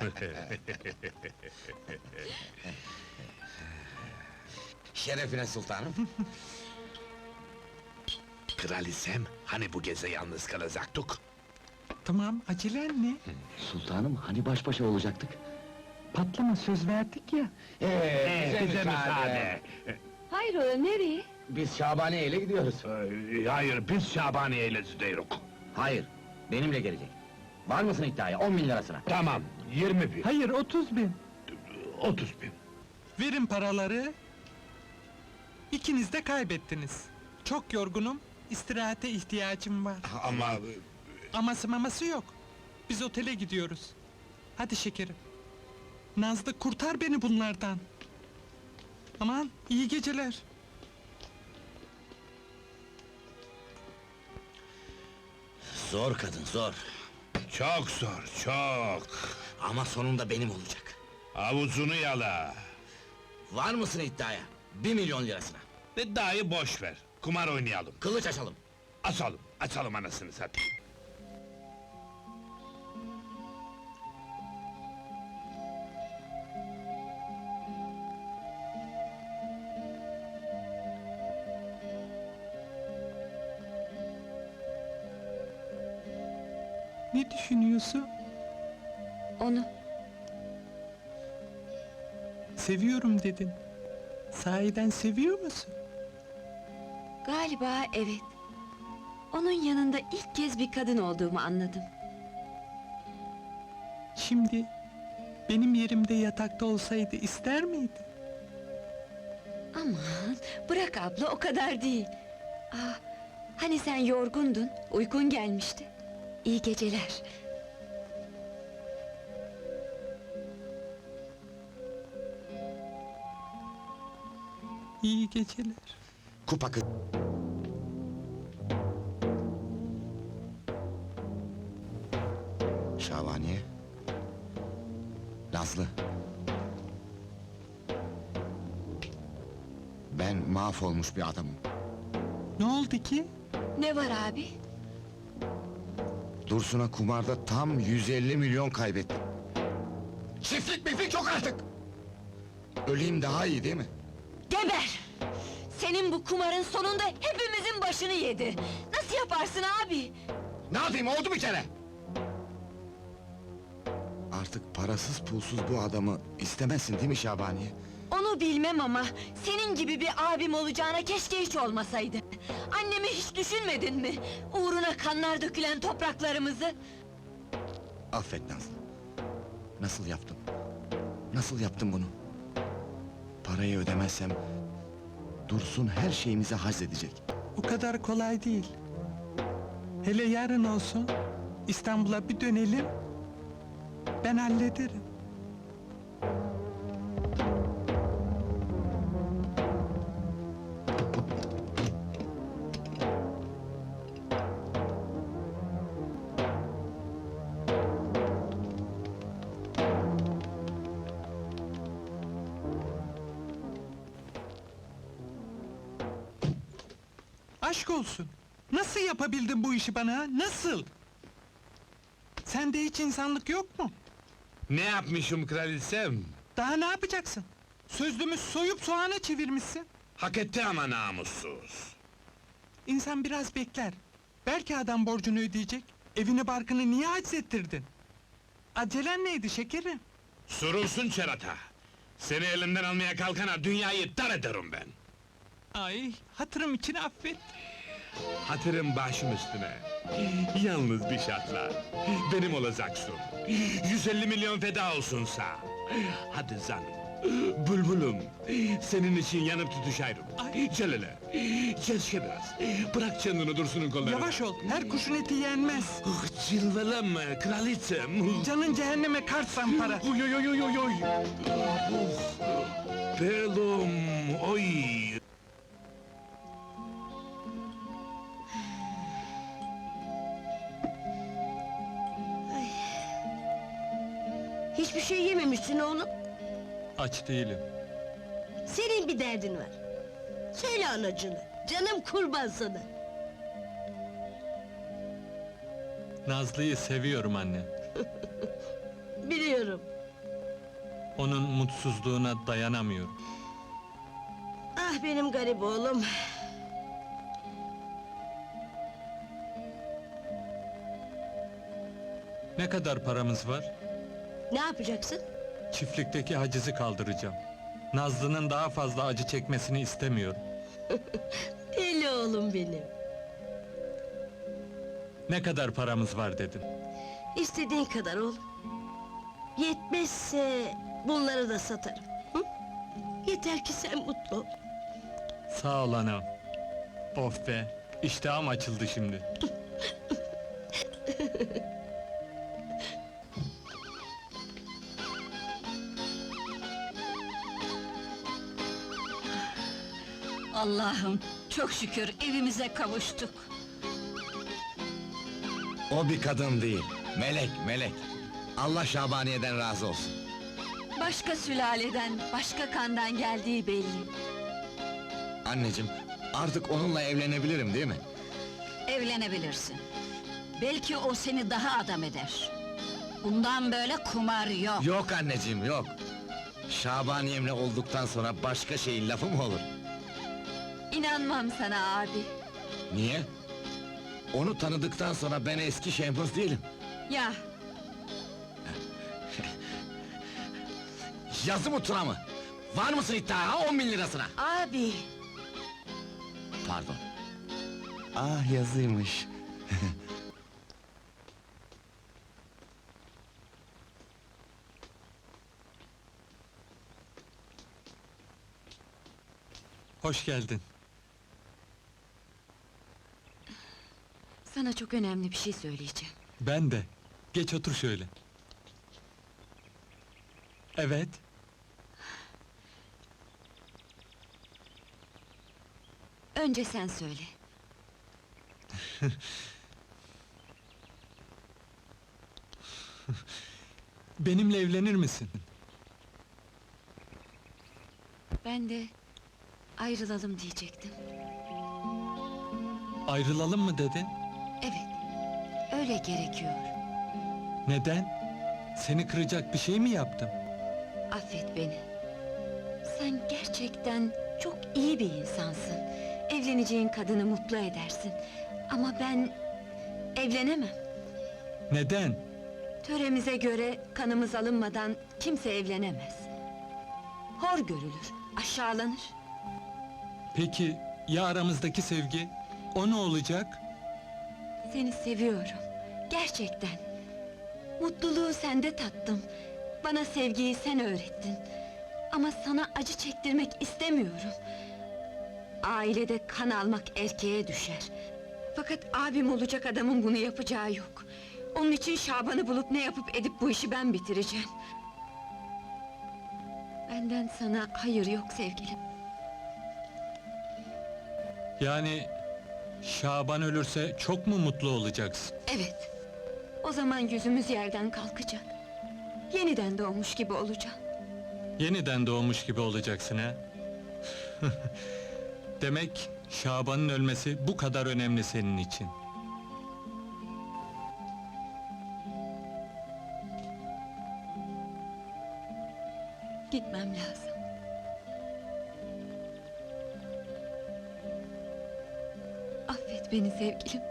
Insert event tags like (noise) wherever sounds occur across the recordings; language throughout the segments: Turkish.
(laughs) Şerefine sultanım. Kralisem, hani bu gece yalnız kalacaktık? Tamam, acelen ne? Sultanım hani baş başa olacaktık? Patlama söz verdik ya. Ee, bize, Bize müsaade. Hayrola nereye? Biz Şabaniye ile gidiyoruz. Ee, Hayır, biz Şabaniye ile gidiyoruz. Hayır, benimle gelecek. Var mısın iddiaya? 10 bin lirasına. Tamam, 20 bin, Hayır, 30 bin. 30 bin. Verin paraları. İkiniz de kaybettiniz. Çok yorgunum, istirahate ihtiyacım var. Ama... Aması maması yok. Biz otele gidiyoruz. Hadi şekerim. Nazlı kurtar beni bunlardan. Aman, iyi geceler. Zor kadın, zor. Çok zor, çok. Ama sonunda benim olacak. Avuzunu yala. Var mısın iddiaya? 1 milyon lirasına. Ve dahi boş ver. Kumar oynayalım. Kılıç açalım. Açalım, açalım anasını satayım. Ne düşünüyorsun? Onu. Seviyorum dedin. Sahiden seviyor musun? Galiba evet. Onun yanında ilk kez bir kadın olduğumu anladım. Şimdi benim yerimde yatakta olsaydı ister miydi? Aman bırak abla o kadar değil. Aa, hani sen yorgundun, uykun gelmişti. İyi geceler. İyi geceler. Kupa kız. Şabaniye. Nazlı. Ben mahvolmuş bir adamım. Ne oldu ki? Ne var abi? Dursun'a kumarda tam 150 milyon kaybettim. Çiftlik miflik yok artık! Öleyim daha iyi değil mi? Geber! Senin bu kumarın sonunda hepimizin başını yedi. Nasıl yaparsın abi? Ne yapayım oldu bir kere? Artık parasız pulsuz bu adamı istemezsin değil mi Şabaniye? Onu bilmem ama senin gibi bir abim olacağına keşke hiç olmasaydı. Annemi hiç düşünmedin mi? Uğruna kanlar dökülen topraklarımızı. Affet Nazlı. Nasıl yaptım? Nasıl yaptım bunu? Parayı ödemezsem... Dursun her şeyimize hazredecek. O kadar kolay değil. Hele yarın olsun. İstanbul'a bir dönelim. Ben hallederim. Aşk olsun. Nasıl yapabildin bu işi bana? ha? Nasıl? Sende hiç insanlık yok mu? Ne yapmışım kralisem? Daha ne yapacaksın? Sözlümü soyup soğana çevirmişsin. Hak etti ama namussuz. İnsan biraz bekler. Belki adam borcunu ödeyecek. Evini barkını niye aczettirdin? Acelen neydi şekerim? Sorulsun Çerata. Seni elimden almaya kalkana dünyayı dar ederim ben. Ay, hatırım için affet. Hatırım başım üstüne. Yalnız bir şartla. Benim olacaksın. 150 milyon feda olsunsa. Hadi canım. Bülbülüm. Senin için yanıp tutuşayım. Ay. Celale. Keşke biraz. Bırak kendini Dursun'un kollarına. Yavaş ol, her kuşun eti yenmez. Ah, Cilvelenme kraliçem. Canın cehenneme kartsan para. Oy oy oy oy oy. Oh. Pelum. Oy. Hiçbir şey yememişsin oğlum. Aç değilim. Senin bir derdin var. Söyle anacını. Canım kurban sana. Nazlı'yı seviyorum anne. (laughs) Biliyorum. Onun mutsuzluğuna dayanamıyorum. Ah benim garip oğlum. Ne kadar paramız var? Ne yapacaksın? Çiftlikteki hacizi kaldıracağım. Nazlı'nın daha fazla acı çekmesini istemiyorum. (laughs) Deli oğlum benim. Ne kadar paramız var dedim. İstediğin kadar oğlum. Yetmezse bunları da satarım. Hı? Yeter ki sen mutlu ol. Sağ ol anam. Of be, iştahım açıldı şimdi. (laughs) Allah'ım, çok şükür evimize kavuştuk. O bir kadın değil. Melek, melek. Allah Şabaniye'den razı olsun. Başka sülaleden, başka kandan geldiği belli. Anneciğim, artık onunla evlenebilirim değil mi? Evlenebilirsin. Belki o seni daha adam eder. Bundan böyle kumar yok. Yok anneciğim, yok. Şabaniyemle olduktan sonra başka şeyin lafı mı olur? İnanmam sana abi. Niye? Onu tanıdıktan sonra ben eski Şehmuz değilim. Ya, (laughs) Yazı mı tura mı? Var mısın iddiaya on bin lirasına? abi. Pardon. Ah yazıymış. Hoş geldin. Sana çok önemli bir şey söyleyeceğim. Ben de. Geç otur şöyle. Evet. Önce sen söyle. (laughs) Benimle evlenir misin? Ben de ayrılalım diyecektim. Ayrılalım mı dedin? Öyle gerekiyor. Neden? Seni kıracak bir şey mi yaptım? Affet beni. Sen gerçekten çok iyi bir insansın. Evleneceğin kadını mutlu edersin. Ama ben evlenemem. Neden? Töremize göre kanımız alınmadan kimse evlenemez. Hor görülür, aşağılanır. Peki ya aramızdaki sevgi? O ne olacak? Seni seviyorum. Gerçekten. Mutluluğu sende tattım. Bana sevgiyi sen öğrettin. Ama sana acı çektirmek istemiyorum. Ailede kan almak erkeğe düşer. Fakat abim olacak adamın bunu yapacağı yok. Onun için Şaban'ı bulup ne yapıp edip bu işi ben bitireceğim. Benden sana hayır yok sevgilim. Yani Şaban ölürse çok mu mutlu olacaksın? Evet. O zaman yüzümüz yerden kalkacak. Yeniden doğmuş gibi olacağım. Yeniden doğmuş gibi olacaksın ha? (laughs) Demek Şaban'ın ölmesi bu kadar önemli senin için. Gitmem lazım. Affet beni sevgilim.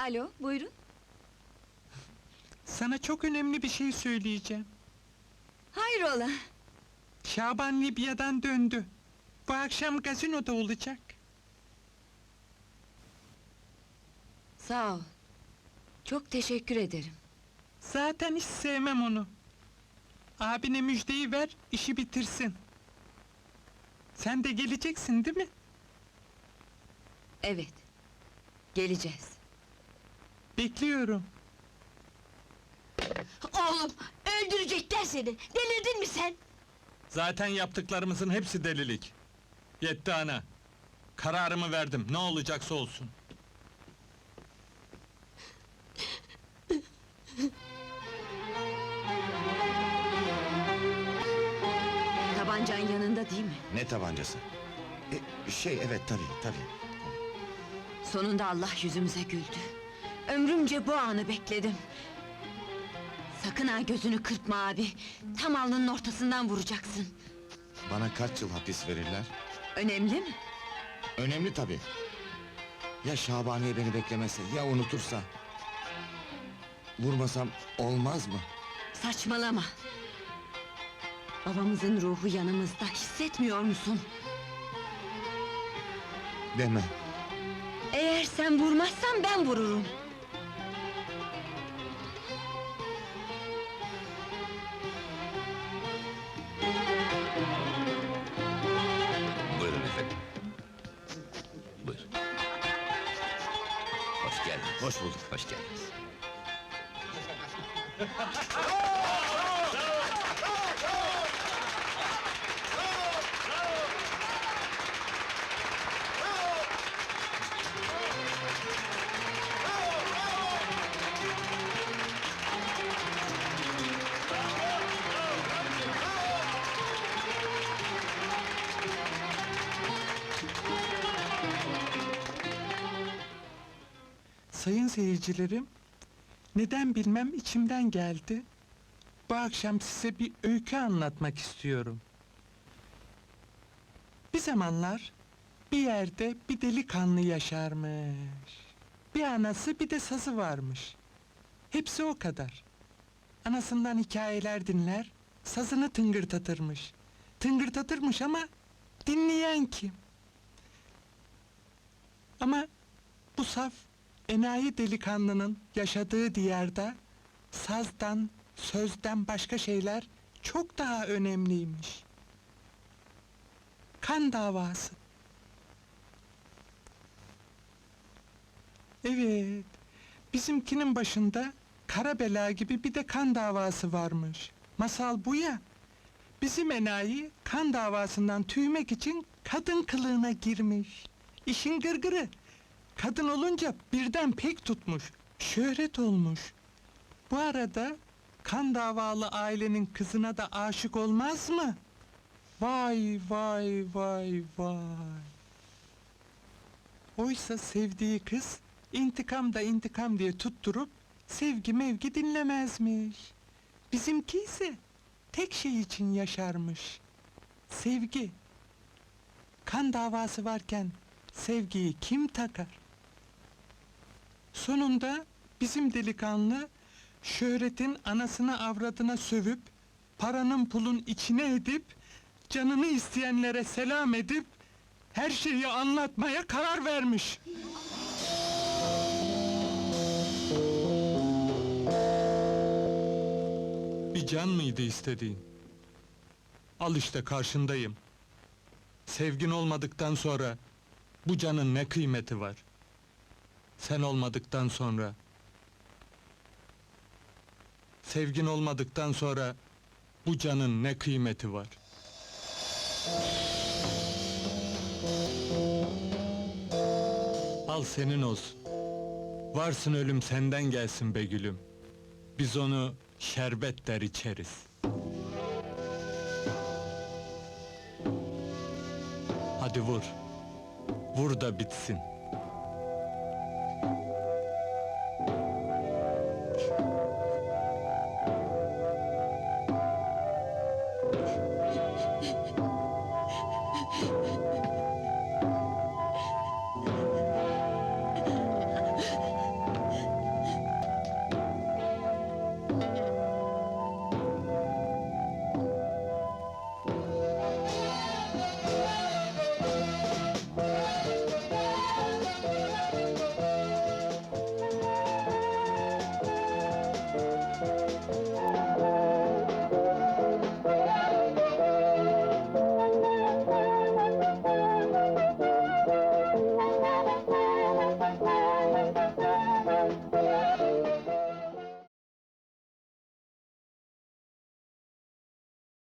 Alo, buyurun. Sana çok önemli bir şey söyleyeceğim. Hayrola? Şaban Libya'dan döndü. Bu akşam gazinoda olacak. Sağ ol. Çok teşekkür ederim. Zaten hiç sevmem onu. Abine müjdeyi ver, işi bitirsin. Sen de geleceksin değil mi? Evet. Geleceğiz. Bekliyorum. oğlum! Öldürecekler seni! Delirdin mi sen? Zaten yaptıklarımızın hepsi delilik. Yetti ana. Kararımı verdim. Ne olacaksa olsun. Tabancan yanında değil mi? Ne tabancası? E, şey evet tabii tabii. Sonunda Allah yüzümüze güldü. Ömrümce bu anı bekledim. Sakın ha gözünü kırpma abi. Tam alnının ortasından vuracaksın. Bana kaç yıl hapis verirler? Önemli mi? Önemli tabii. Ya Şabaniye beni beklemese, ya unutursa? Vurmasam olmaz mı? Saçmalama. Babamızın ruhu yanımızda, hissetmiyor musun? Deme. Eğer sen vurmazsan ben vururum. Hoş bulduk. Hoş geldiniz. (laughs) seyircilerim, neden bilmem içimden geldi. Bu akşam size bir öykü anlatmak istiyorum. Bir zamanlar bir yerde bir delikanlı yaşarmış. Bir anası bir de sazı varmış. Hepsi o kadar. Anasından hikayeler dinler, sazını tıngırdatırmış. Tıngırdatırmış ama dinleyen kim? Ama bu saf enayi delikanlının yaşadığı diyarda sazdan, sözden başka şeyler çok daha önemliymiş. Kan davası. Evet, bizimkinin başında kara bela gibi bir de kan davası varmış. Masal bu ya. Bizim enayi kan davasından tüymek için kadın kılığına girmiş. İşin gırgırı. Kadın olunca birden pek tutmuş. Şöhret olmuş. Bu arada kan davalı ailenin kızına da aşık olmaz mı? Vay vay vay vay. Oysa sevdiği kız intikam da intikam diye tutturup sevgi mevgi dinlemezmiş. Bizimki ise tek şey için yaşarmış. Sevgi. Kan davası varken sevgiyi kim takar? Sonunda bizim delikanlı şöhretin anasına avradına sövüp paranın pulun içine edip canını isteyenlere selam edip her şeyi anlatmaya karar vermiş. Bir can mıydı istediğin? Al işte karşındayım. Sevgin olmadıktan sonra bu canın ne kıymeti var? Sen olmadıktan sonra Sevgin olmadıktan sonra bu canın ne kıymeti var? Al senin olsun. Varsın ölüm senden gelsin be gülüm. Biz onu şerbet der içeriz. Hadi vur. Vur da bitsin.